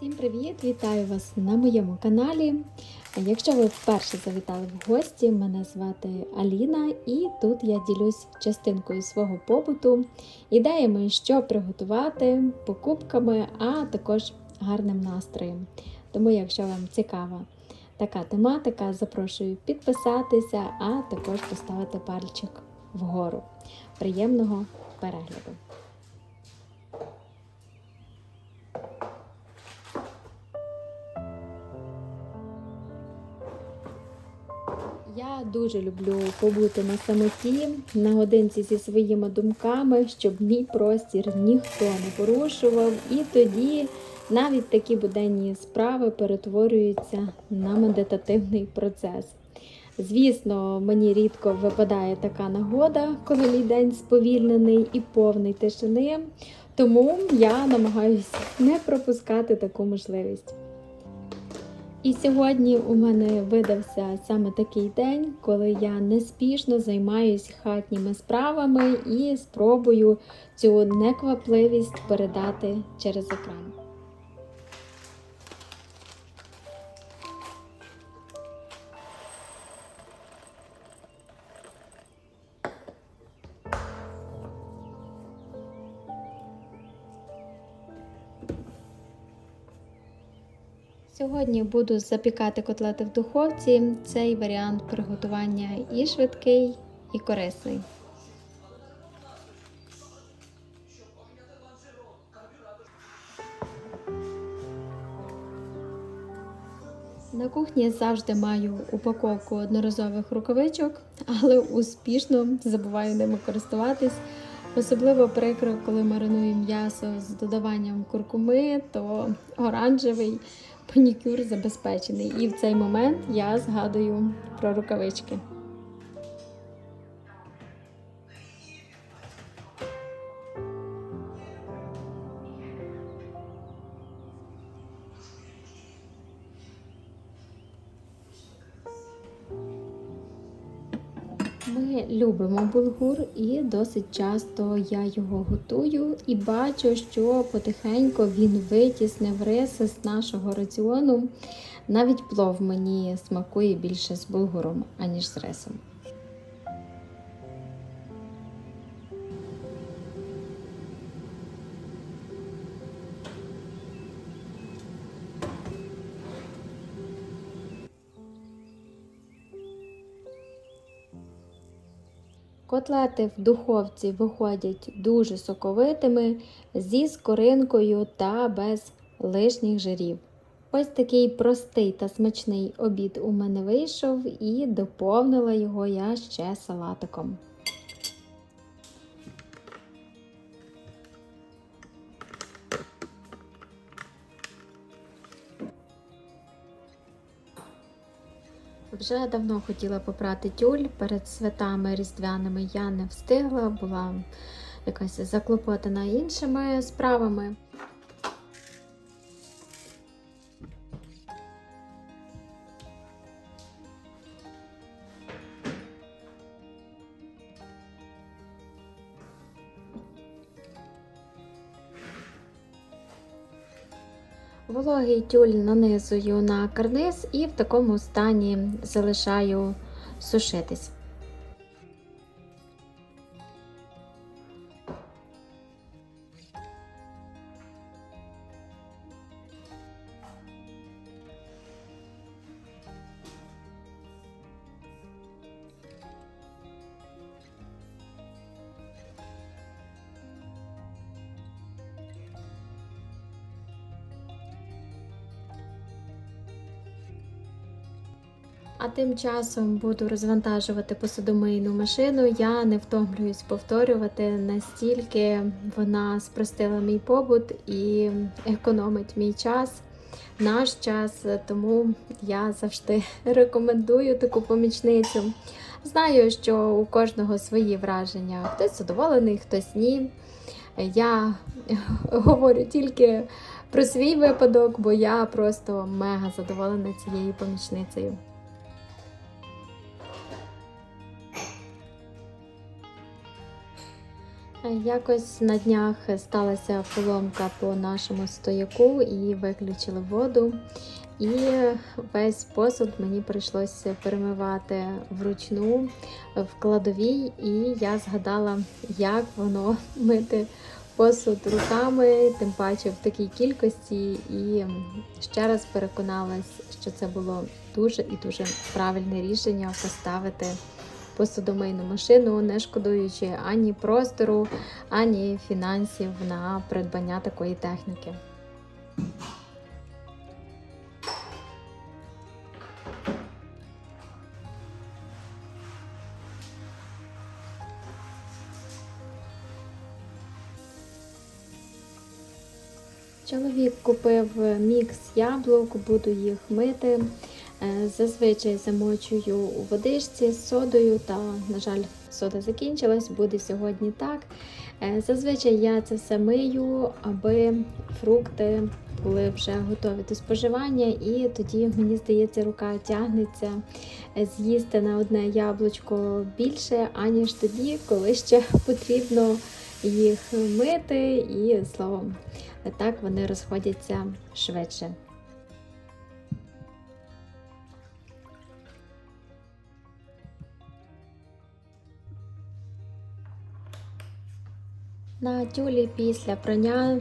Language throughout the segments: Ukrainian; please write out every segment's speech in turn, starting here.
Всім привіт! Вітаю вас на моєму каналі. Якщо ви вперше завітали в гості, мене звати Аліна, і тут я ділюсь частинкою свого побуту, ідеями, що приготувати, покупками, а також гарним настроєм. Тому, якщо вам цікава така тематика, запрошую підписатися, а також поставити пальчик вгору. Приємного перегляду! Дуже люблю побути на самоті, наодинці зі своїми думками, щоб мій простір ніхто не порушував. І тоді навіть такі буденні справи перетворюються на медитативний процес. Звісно, мені рідко випадає така нагода, коли мій день сповільнений і повний тишини, тому я намагаюся не пропускати таку можливість. І сьогодні у мене видався саме такий день, коли я неспішно займаюся хатніми справами і спробую цю неквапливість передати через екран. Сьогодні буду запікати котлети в духовці. Цей варіант приготування і швидкий, і корисний. На кухні завжди маю упаковку одноразових рукавичок, але успішно забуваю ними користуватись. Особливо прикро, коли мариную м'ясо з додаванням куркуми, то оранжевий панікюр забезпечений. І в цей момент я згадую про рукавички. Ми любимо булгур і досить часто я його готую і бачу, що потихеньку він витіснив риси з нашого раціону. Навіть плов мені смакує більше з булгуром, аніж з рисом. Котлети в духовці виходять дуже соковитими зі скоринкою та без лишніх жирів. Ось такий простий та смачний обід у мене вийшов і доповнила його я ще салатиком. Вже давно хотіла попрати тюль перед святами різдвяними. Я не встигла, була якась заклопотана іншими справами. Вологий тюль нанизую на карниз і в такому стані залишаю сушитись. А тим часом буду розвантажувати посудомийну машину. Я не втомлююсь повторювати, настільки вона спростила мій побут і економить мій час, наш час. Тому я завжди рекомендую таку помічницю. Знаю, що у кожного свої враження. Хтось задоволений, хтось ні. Я говорю тільки про свій випадок, бо я просто мега задоволена цією помічницею. Якось на днях сталася поломка по нашому стояку і виключили воду. І весь посуд мені прийшлося перемивати вручну в кладовій, і я згадала, як воно мити посуд руками, тим паче в такій кількості. І ще раз переконалась, що це було дуже і дуже правильне рішення поставити посудомийну машину, не шкодуючи ані простору, ані фінансів на придбання такої техніки. Чоловік купив мікс яблук, буду їх мити. Е, Зазвичай замочую у водичці з содою, та, на жаль, сода закінчилась, буде сьогодні так. Е, Зазвичай я це все мию, аби фрукти були вже готові до споживання, і тоді, мені здається, рука тягнеться з'їсти на одне яблучко більше, аніж тоді, коли ще потрібно їх мити, і словом, так вони розходяться швидше. На тюлі після прання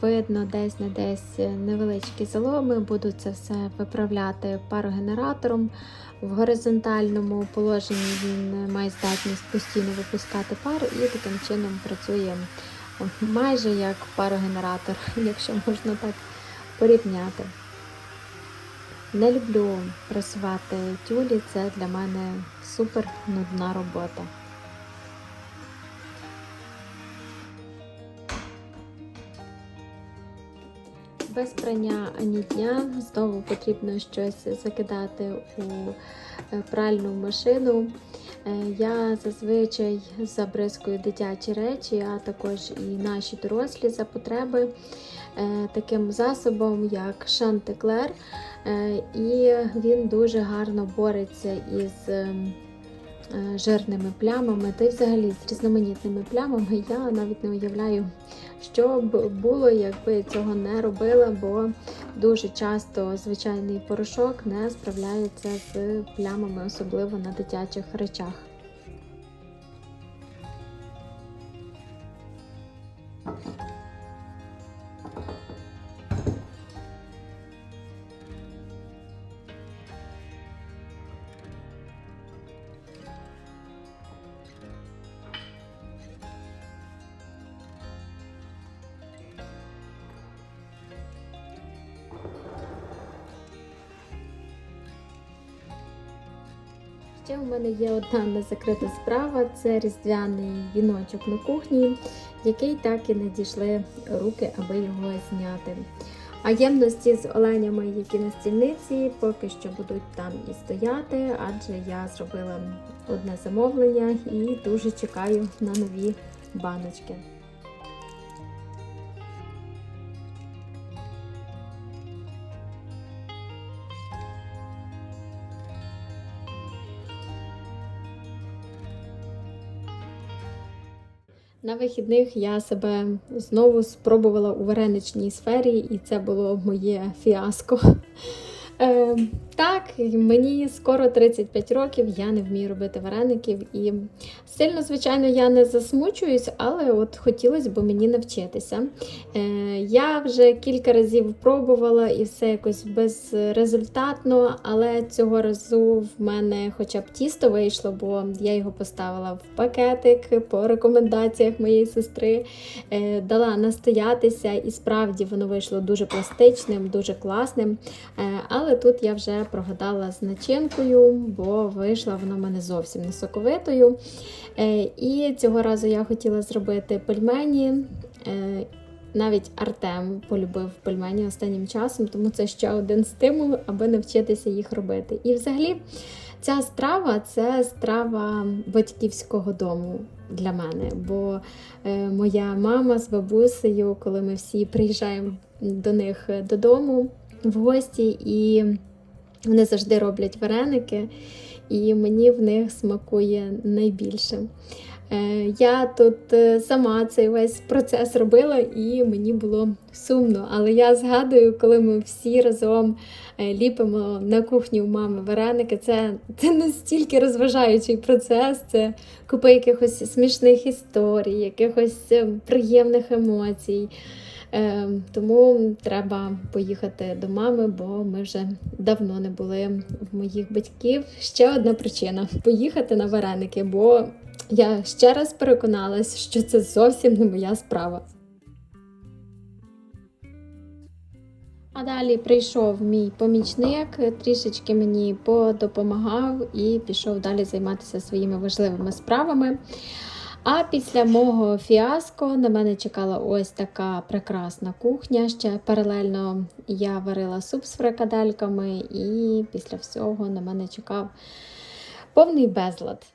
видно десь не десь невеличкі заломи. Буду це все виправляти парогенератором. В горизонтальному положенні він має здатність постійно випускати пар і таким чином працює майже як парогенератор, якщо можна так порівняти. Не люблю працювати тюлі, це для мене супер нудна робота. Без прання ані дня знову потрібно щось закидати у е, пральну машину. Е, Я зазвичай забризкую дитячі речі, а також і наші дорослі за потреби е, таким засобом, як Шантеклер. І він дуже гарно бореться із ем, жирними плямами, та й взагалі з різноманітними плямами. Я навіть не уявляю, що б було, якби цього не робила, бо дуже часто звичайний порошок не справляється з плямами, особливо на дитячих речах. Ще у мене є одна незакрита справа це різдвяний віночок на кухні, який так і не дійшли руки, аби його зняти. А ємності з оленями, які на стільниці, поки що будуть там і стояти, адже я зробила одне замовлення і дуже чекаю на нові баночки. На вихідних я себе знову спробувала у вареничній сфері, і це було моє фіаско. Так, мені скоро 35 років, я не вмію робити вареників. І сильно, звичайно, я не засмучуюсь, але от хотілося б мені навчитися. Е, я вже кілька разів пробувала і все якось безрезультатно, але цього разу в мене хоча б тісто вийшло, бо я його поставила в пакетик по рекомендаціях моєї сестри, е, дала настоятися, і справді воно вийшло дуже пластичним, дуже класним. Е, але тут я вже прогадала з начинкою, бо вийшла вона в мене зовсім не соковитою. Е, І цього разу я хотіла зробити пельмені. Е, Навіть Артем полюбив пельмені останнім часом, тому це ще один стимул, аби навчитися їх робити. І взагалі ця страва це страва батьківського дому для мене. Бо е, моя мама з бабусею, коли ми всі приїжджаємо до них додому в гості, і вони завжди роблять вареники, і мені в них смакує найбільше. Е, Я тут е, сама цей весь процес робила, і мені було сумно. Але я згадую, коли ми всі разом е, ліпимо на кухні у мами вареники. Це, це настільки розважаючий процес. Це купа якихось смішних історій, якихось приємних емоцій. Е, тому треба поїхати до мами, бо ми вже давно не були в моїх батьків. Ще одна причина поїхати на вареники, бо я ще раз переконалась, що це зовсім не моя справа. А далі прийшов мій помічник, трішечки мені подопомагав і пішов далі займатися своїми важливими справами. А після мого фіаско на мене чекала ось така прекрасна кухня. Ще паралельно я варила суп з фрикадельками, і після всього на мене чекав повний безлад.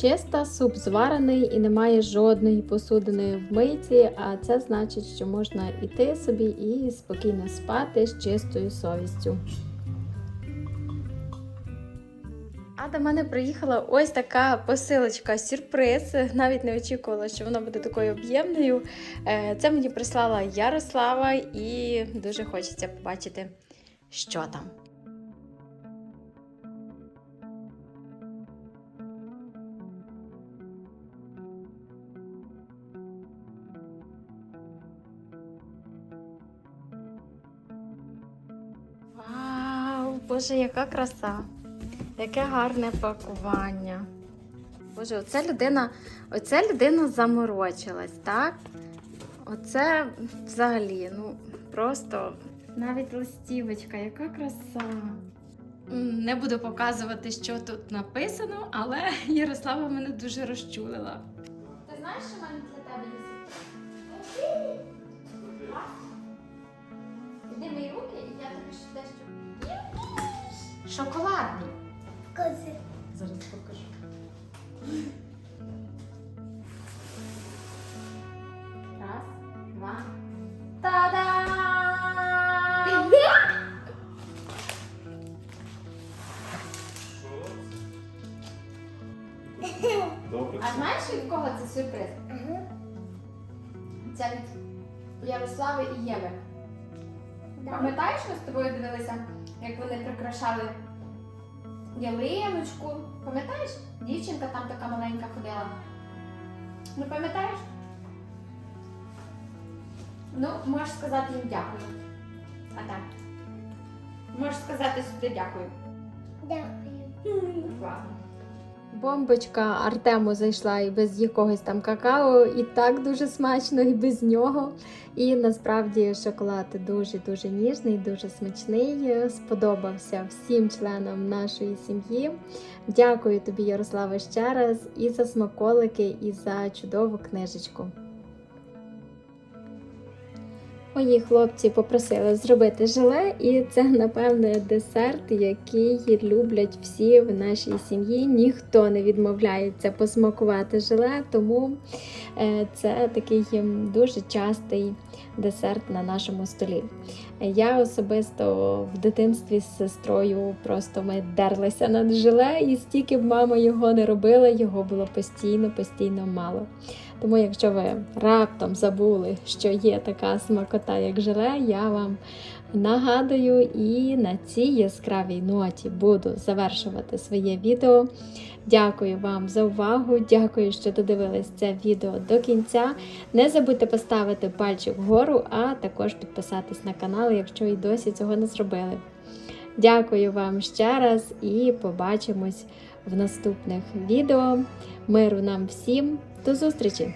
Чиста, суп зварений і немає жодної посудини в мийці, а це значить, що можна іти собі і спокійно спати з чистою совістю. А до мене приїхала ось така посилочка сюрприз. Навіть не очікувала, що вона буде такою об'ємною. Е, Це мені прислала Ярослава, і дуже хочеться побачити, що там. Боже, яка краса! Яке гарне пакування. Боже, оце людина, оце людина заморочилась, так? Оце взагалі, ну, просто навіть листівочка, яка краса. Не буду показувати, що тут написано, але Ярослава мене дуже розчулила. Ти знаєш, що в мене для тебе є Іди мої руки, і я тобі ще дещо. Шоколадний. Кози. Зараз покажу. Раз, два. Та-дам! Добре. А знаєш, від кого це сюрприз? Це від Ярослави і Єви. Да. Пам'ятаєш, ми з тобою дивилися, як вони прикрашали ялиночку? Пам'ятаєш? Дівчинка там така маленька ходила. Ну пам'ятаєш? Ну, можеш сказати їм дякую. А так. Можеш сказати сюди дякую. Дякую. Ладно. Бомбочка Артему зайшла і без якогось там какао, і так дуже смачно, і без нього. І насправді шоколад дуже-дуже ніжний, дуже смачний. Сподобався всім членам нашої сім'ї. Дякую тобі, Ярослава, ще раз і за смаколики, і за чудову книжечку. Мої хлопці попросили зробити желе, і це, напевне, десерт, який люблять всі в нашій сім'ї. Ніхто не відмовляється посмакувати желе, тому е, це такий дуже частий десерт на нашому столі. Я особисто в дитинстві з сестрою просто ми дерлися над желе, і стільки б мама його не робила, його було постійно, постійно мало. Тому, якщо ви раптом забули, що є така смакота, як желе, я вам нагадую і на цій яскравій ноті буду завершувати своє відео. Дякую вам за увагу. Дякую, що додивились це відео до кінця. Не забудьте поставити пальчик вгору, а також підписатись на канал, якщо і досі цього не зробили. Дякую вам ще раз і побачимось в наступних відео. Миру нам всім. До зустрічі!